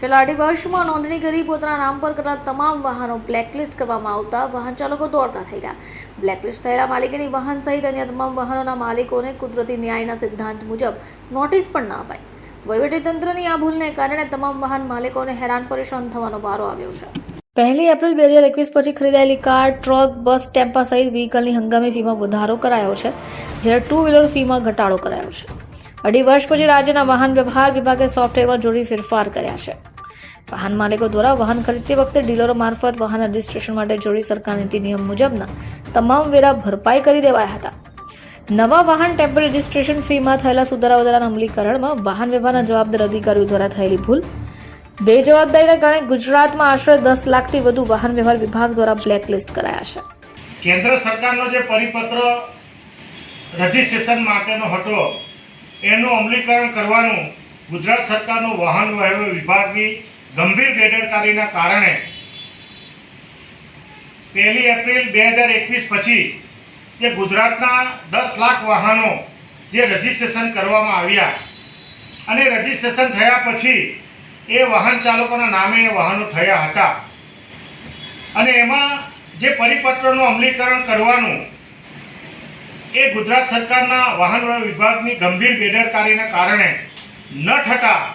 છેલ્લા અઢી વર્ષમાં નોંધણી કરી પોતાના નામ પર કરતા તમામ વાહનો બ્લેકલિસ્ટ કરવામાં આવતા વાહન ચાલકો દોડતા થઈ ગયા. બ્લેકલિસ્ટ થયેલા માલિકીની વાહન સહિત અન્ય તમામ વાહનોના માલિકોને કુદરતી ન્યાયના સિદ્ધાંત મુજબ નોટિસ પણ ના અપાય વહીવટીતંત્રની આ ભૂલને કારણે તમામ વાહન માલિકોને હેરાન પરેશાન થવાનો વારો આવ્યો છે. પહેલી એપ્રિલ બે હજાર એકવીસ પછી ખરીદાયેલી કાર, ટ્રક, બસ, ટેમ્પા સહિત વ્હીકલની હંગામી ફીમાં વધારો કરાયો છે, જ્યારે ટુ વ્હીલર ફીમાં ઘટાડો કરાયો છે. અઢી વર્ષ પછી રાજ્યના વાહન વ્યવહાર વિભાગે સોફ્ટવેરમાં જોડી ફેરફાર કર્યા છે. વાહન માલિકો દ્વારા વાહન ખરીદતી વખતે ડીલરો મારફત વાહન રજિસ્ટ્રેશન માટે જોડી સરકાર નીતિ નિયમ મુજબના તમામ વેરા ભરપાઈ કરી દેવાયા હતા. નવા વાહન ટેમ્પર રજિસ્ટ્રેશન ફીમાં થયેલા સુધારા વધારાના અમલીકરણમાં વાહન વ્યવહારના જવાબદાર અધિકારીઓ દ્વારા થયેલી ભૂલ બે જવાબદારીના કારણે ગુજરાતમાં આશરે દસ લાખથી વધુ વાહન વ્યવહાર વિભાગ દ્વારા બ્લેકલિસ્ટ કરાયા છે. કેન્દ્ર સરકારનો જે પરિપત્ર રજિસ્ટ્રેશન માટેનો હતો એનું અમલીકરણ કરવાનું ગુજરાત સરકારનું વાહન વ્યવહાર વિભાગની ગંભીર બેદરકારીના કારણે પહેલી એપ્રિલ બે હજાર એકવીસ પછી જે ગુજરાતના દસ લાખ વાહનો જે રજિસ્ટ્રેશન કરવામાં આવ્યા અને રજિસ્ટ્રેશન થયા પછી એ વાહન ચાલકોના નામે એ વાહનો થયા હતા. અને એમાં જે પરિપત્રનું અમલીકરણ કરવાનું એ ગુજરાત સરકારના વાહન વિભાગની ગંભીર બેદરકારીના કારણે ન થતાં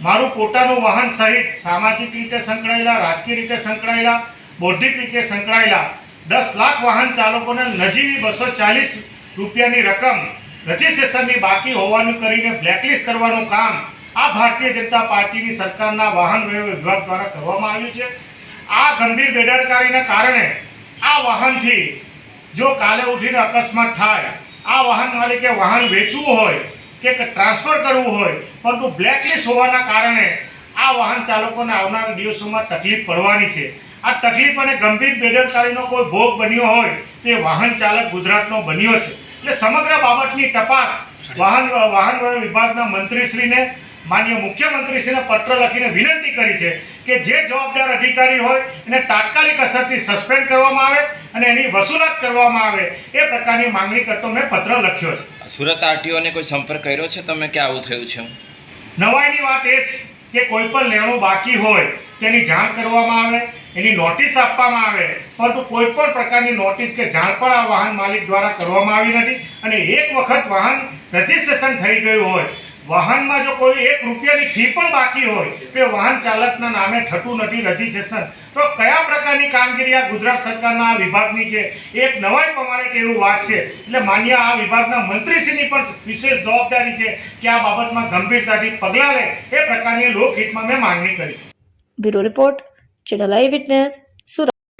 મારું પોતાનું વાહન સહિત સામાજિક રીતે સંકળાયેલા, રાજકીય રીતે સંકળાયેલા, બૌદ્ધિક રીતે સંકળાયેલા દસ લાખ વાહન ચાલકોને નજીવી બસો ચાલીસ રૂપિયાની રકમ રજિસ્ટ્રેશનની બાકી હોવાનું કરીને બ્લેકલિસ્ટ કરવાનું કામ આ ભારતીય જનતા પાર્ટીની સરકારના વાહન વિભાગ દ્વારા કરવામાં આવ્યું છે. આ ગંભીર બેદરકારીના કારણે આ વાહનથી જો કાલે ઉઠીને અકસ્માત થાય, આ વાહન માલિકે વાહન વેચવું હોય કે ટ્રાન્સફર કરવું હોય, પરંતુ બ્લેકલિસ્ટ હોવાના કારણે આ વાહન ચાલકોને આવનારા દિવસોમાં તકલીફ પડવાની છે. આ તકલીફ અને ગંભીર બેદરકારીનો કોઈ ભોગ બન્યો હોય તે વાહન ચાલક ગુજરાતનો બન્યો છે. એટલે સમગ્ર બાબતની તપાસ વાહન વાહન વિભાગના મંત્રીશ્રીને માન્ય મુખ્યમંત્રીશ્રીને પત્ર લખીને વિનંતી કરી છે કે જે જવાબદાર અધિકારી હોય એને તાત્કાલિક અસરથી સસ્પેન્ડ કરવામાં આવે અને એની વસૂલાત કરવામાં આવે એ પ્રકારની માંગણી કરતો મેં પત્ર લખ્યો છે. સુરત આરટીઓને કોઈ સંપર્ક કર્યો છે? તમે કે આવું થયું છે? નવાઈની વાત એ છે કે કોઈ પણ લેણું બાકી હોય તેની જાણ કરવામાં આવે એની નોટિસ આપવામાં આવે પરંતુ કોઈ પણ પ્રકારની નોટિસ કે જાણ પણ આ વાહન માલિક દ્વારા કરવામાં આવી નથી અને એક વખત વાહન રજિસ્ટ્રેશન થઈ ગયું હોય વાહનમાં જો કોઈ એક રૂપિયાની ફી પણ બાકી હોય કે વાહન ચાલકના નામે થતું નથી રજીસ્ટ્રેશન. તો કયા પ્રકારની કામગીરી આ ગુજરાત સરકારના આ વિભાગની છે? એક નવાઈ પ્રમાણે કેવું વાત છે. એટલે માન્ય આ વિભાગના મંત્રીશ્રીની પણ વિશેષ જવાબદારી છે કે આ બાબતમાં ગંભીરતાથી પગલાં લે. એ પ્રકારની લોકહિતમાં મેં માંગણી કરી bureau report, channel eye witness.